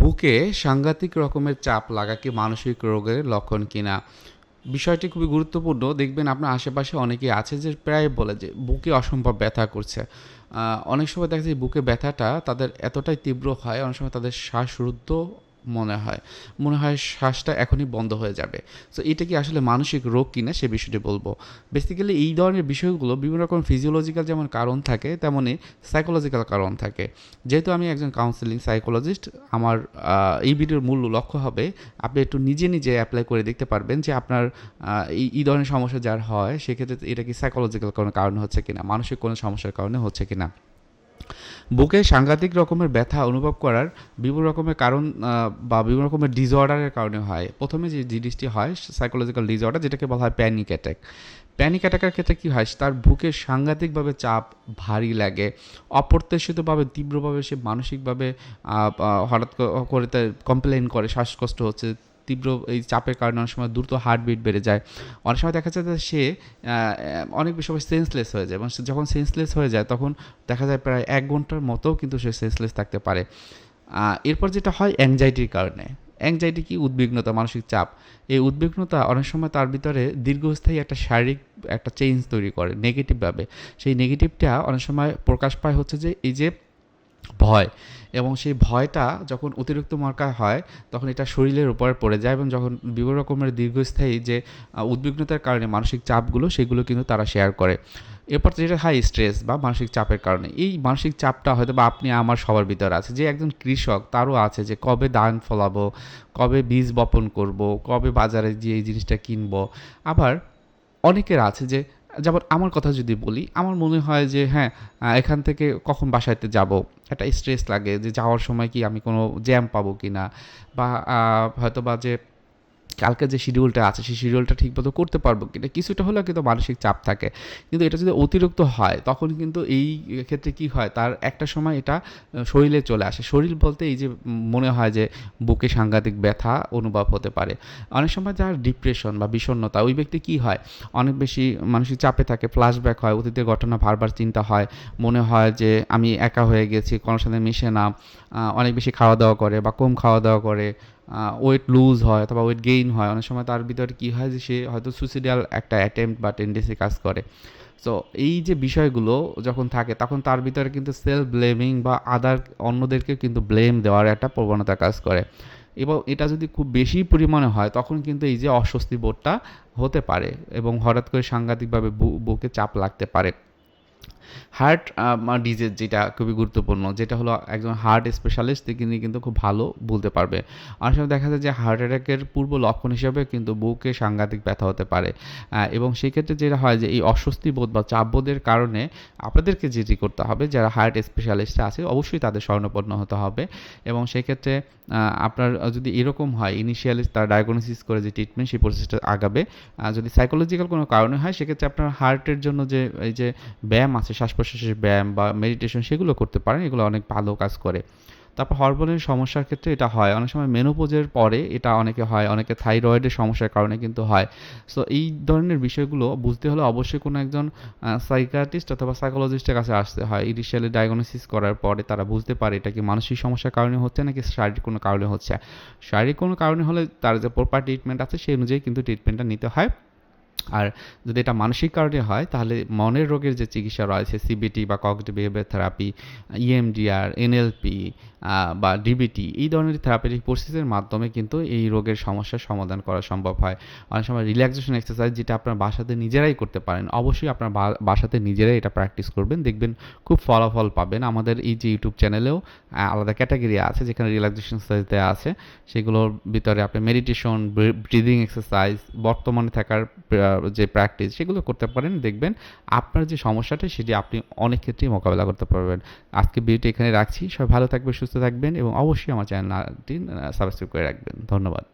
বুকে সাংঘাতিক রকমের চাপ লাগা কি মানসিক রোগের লক্ষণ কিনা? বিষয়টি খুবই গুরুত্বপূর্ণ। দেখবেন আপনার আশেপাশে অনেকেই আছে যে প্রায় বলে যে বুকে অসম্ভব ব্যথা করছে। অনেক সময় দেখা যায় বুকে ব্যথাটা তাদের এতটাই তীব্র হয়, অনেক সময় তাদের শ্বাসরুদ্ধ মনে হয়। মনে হয় শ্বাসটা এখনই বন্ধ হয়ে যাবে। সো এটা কি আসলে মানসিক রোগ কিনা সে বিষয়টি বলব। বেসিক্যালি এই ধরনের বিষয়গুলো বিভিন্ন রকম ফিজিওলজিক্যাল যেমন কারণ থাকে, তেমনই সাইকোলজিক্যাল কারণ থাকে। যেহেতু আমি একজন কাউন্সিলিং সাইকোলজিস্ট আমার এই ভিডিওর মূল লক্ষ্য হবে আপনি একটু নিজে নিজে অ্যাপ্লাই করে দেখতে পারবেন যে আপনার এই ধরনের সমস্যা যার হয়, সেক্ষেত্রে এটা কি সাইকোলজিক্যাল কোনো কারণে হচ্ছে কিনা, মানসিক কোনো সমস্যার কারণে হচ্ছে কিনা। বুকে সাংঘাতিক রকমের ব্যথা অনুভব করার বিভিন্ন রকমের কারণ বা বিভিন্ন রকমের ডিসঅর্ডারের কারণে হয়। প্রথমে যে জিনিসটি হয় সাইকোলজিক্যাল ডিসঅর্ডার যেটাকে বলা হয় প্যানিক অ্যাটাক প্যানিক অ্যাটাকের ক্ষেত্রে কী হয়, তার বুকে সাংঘাতিকভাবে চাপ ভারী লাগে। অপ্রত্যাশিতভাবে, তীব্রভাবে সে মানসিকভাবে হঠাৎ করে তার কমপ্লেন করে, শ্বাসকষ্ট হচ্ছে তীব্র এই চাপের কারণে অনেক সময় দ্রুত হার্টবিট বেড়ে যায়। অনেক সময় দেখা যায় যে সে অনেক সময় সেন্সলেস হয়ে যায় এবং যখন সেন্সলেস হয়ে যায় তখন দেখা যায় প্রায় এক ঘণ্টার মতো কিন্তু সে সেন্সলেস থাকতে পারে। এরপর যেটা হয় অ্যাংজাইটির কারণে। অ্যাংজাইটি কি? উদ্বিগ্নতা, মানসিক চাপ। এই উদ্বিগ্নতা অনেক সময় তার ভিতরে দীর্ঘস্থায়ী একটা শারীরিক একটা চেঞ্জ তৈরি করে নেগেটিভভাবে সেই নেগেটিভটা অনেক সময় প্রকাশ পায় হচ্ছে যে এই যে ভয়। এবং সেই ভয়টা যখন অতিরিক্ত মার্কা হয়, তখন এটা শরীরের উপরে পড়ে যায় এবং যখন বিভিন্ন রকমের দীর্ঘস্থায়ী যে উদ্বিগ্নতার কারণে মানসিক চাপগুলো, সেগুলো কিন্তু তারা শেয়ার করে। এরপর যেটা হাই স্ট্রেস বা মানসিক চাপের কারণে। এই মানসিক চাপটা হয়তো বা আপনি আমার সবার ভিতরে আছে। যে একজন কৃষক, তারও আছে যে, কবে ধান ফলাবো, কবে বীজ বপন করব, কবে বাজারে গিয়ে এই জিনিসটা কিনবো। আবার অনেকের আছে যে, যেমন আমার কথা যদি বলি, আমার মনে হয় যে হ্যাঁ এখান থেকে কখন বাসাতে যাব? একটা স্ট্রেস লাগে যে যাওয়ার সময় কি আমি কোনো জ্যাম পাবো কি না বা হয়তো বা যে কালকে যে শিডিউলটা আছে, সেই শিডিউলটা ঠিকমতো করতে পারব কিনা, কিছুটা হলেও কিন্তু মানসিক চাপ থাকে। কিন্তু এটা যদি অতিরিক্ত হয়, তখন কিন্তু এই ক্ষেত্রে কি হয়, তার একটা সময় এটা শরীরে চলে আসে। শরীর বলতে এই যে মনে হয় যে বুকে সাংঘাতিক ব্যথা অনুভব হতে পারে। অনেক সময় যার ডিপ্রেশন বা বিষণ্ণতা, ওই ব্যক্তি কি হয়, অনেক বেশি মানসিক চাপে থাকে ফ্ল্যাশব্যাক হয়, অতীতের ঘটনা বারবার চিন্তা হয়, মনে হয় যে আমি একা হয়ে গেছি, কোনো সাথে মিশে না অনেক বেশি খাওয়া দাওয়া করে বা কম খাওয়া দাওয়া করে ওয়েট লুজ হয় অথবা ওয়েট গেইন হয়, অনেক সময় তার ভিতরে কী হয় যে সে হয়তো সুইসাইডাল একটা অ্যাটেম্প বা টেন্ডেন্সি কাজ করে। সো এই যে বিষয়গুলো যখন থাকে, তখন তার ভিতরে কিন্তু সেলফ ব্লেমিং বা আদার অন্যদেরকে কিন্তু ব্লেম দেওয়ার একটা প্রবণতা কাজ করে। এবং এটা যদি খুব বেশি পরিমাণে হয়, তখন কিন্তু এই যে অস্বস্তি বোধটা হতে পারে এবং হঠাৎ করে সাংঘাতিকভাবে বুকে চাপ লাগতে পারে। হার্ট ডিজিজ যেটা খুবই গুরুত্বপূর্ণ, যেটা হলো একজন হার্ট স্পেশালিস্ট তিনি কিন্তু খুব ভালো বলতে পারবে। অনেক সময় দেখা যায় যে হার্ট অ্যাটাকের পূর্ব লক্ষণ হিসেবে কিন্তু বুকে সাংঘাতিক ব্যথা হতে পারে। এবং সেই ক্ষেত্রে যেটা হয় যে এই অস্বস্তি বোধ বা চাপ বোধের কারণে আপনাদেরকে যেটি করতে হবে, যারা হার্ট স্পেশালিস্ট আছে, অবশ্যই তাদের স্বর্ণপন্ন হতে হবে। এবং সেক্ষেত্রে আপনার যদি এরকম হয় ইনিশিয়ালি তার ডায়াগনোসিস করে যে ট্রিটমেন্ট সেই প্রসেসটা আগাবে। যদি সাইকোলজিক্যাল কোনো কারণে হয়, সেক্ষেত্রে আপনার হার্টের জন্য যে, এই যে ব্যায়াম আছে শ্বাস প্রশ্বাসের ব্যায়াম বা মেডিটেশন সেগুলো করতে পারেন, এগুলো অনেক ভালো কাজ করে। তারপর হরমোনের সমস্যার ক্ষেত্রে এটা হয়। অনেক সময় মেনোপোজের পরে এটা অনেকে হয়, অনেকে থাইরয়েডের সমস্যার কারণে কিন্তু হয়। সো এই ধরনের বিষয়গুলো বুঝতে হলে অবশ্যই কোনো একজন সাইকাটিস্ট অথবা সাইকোলজিস্টের কাছে আসতে হয়। ইনিশিয়ালি ডায়াগনোসিস করার পরে তারা বুঝতে পারে এটা কি মানসিক সমস্যার কারণে হচ্ছে নাকি শারীরিক কোনো কারণে হচ্ছে। শারীরিক কোনো কারণে হলে তার যে প্রপার ট্রিটমেন্ট আছে, সেই অনুযায়ী কিন্তু ট্রিটমেন্টটা নিতে হয়। আর যদি এটা মানসিক কারণে হয়, তাহলে মনের রোগের যে চিকিৎসা রয়েছে সিবিটি বা cognitive behaviour therapy EMDR NLP বা ডিবিটি এই ধরনের থেরাপিটিক প্রসেসের মাধ্যমে কিন্তু এই রোগের সমস্যার সমাধান করা সম্ভব হয়। অনেক সময় রিল্যাক্সেশন এক্সারসাইজ যেটা আপনার বাসাতে নিজেরাই করতে পারেন, অবশ্যই আপনার বাসাতে নিজেরাই এটা প্র্যাকটিস করবেন, দেখবেন খুব ফলাফল পাবেন। আমাদের এই যে ইউটিউব চ্যানেলেও আলাদা ক্যাটাগরি আছে যেখানে রিল্যাক্সেশন এক্সারসাইজ দেওয়া আছে। সেগুলোর ভিতরে আপনি মেডিটেশন ব্রিদিং এক্সারসাইজ বর্তমানে থাকার যে প্র্যাকটিস সেগুলো করতে পারেন। দেখবেন আপনার যে সমস্যাটা, সেটি আপনি অনেক ক্ষেত্রেই মোকাবেলা করতে পারবেন। আজকে ভিডিওটি এখানে রাখছি। সবাই ভালো থাকবেন, সুস্থ থাকবেন এবং অবশ্যই আমার চ্যানেলটি সাবস্ক্রাইব করে রাখবেন। ধন্যবাদ।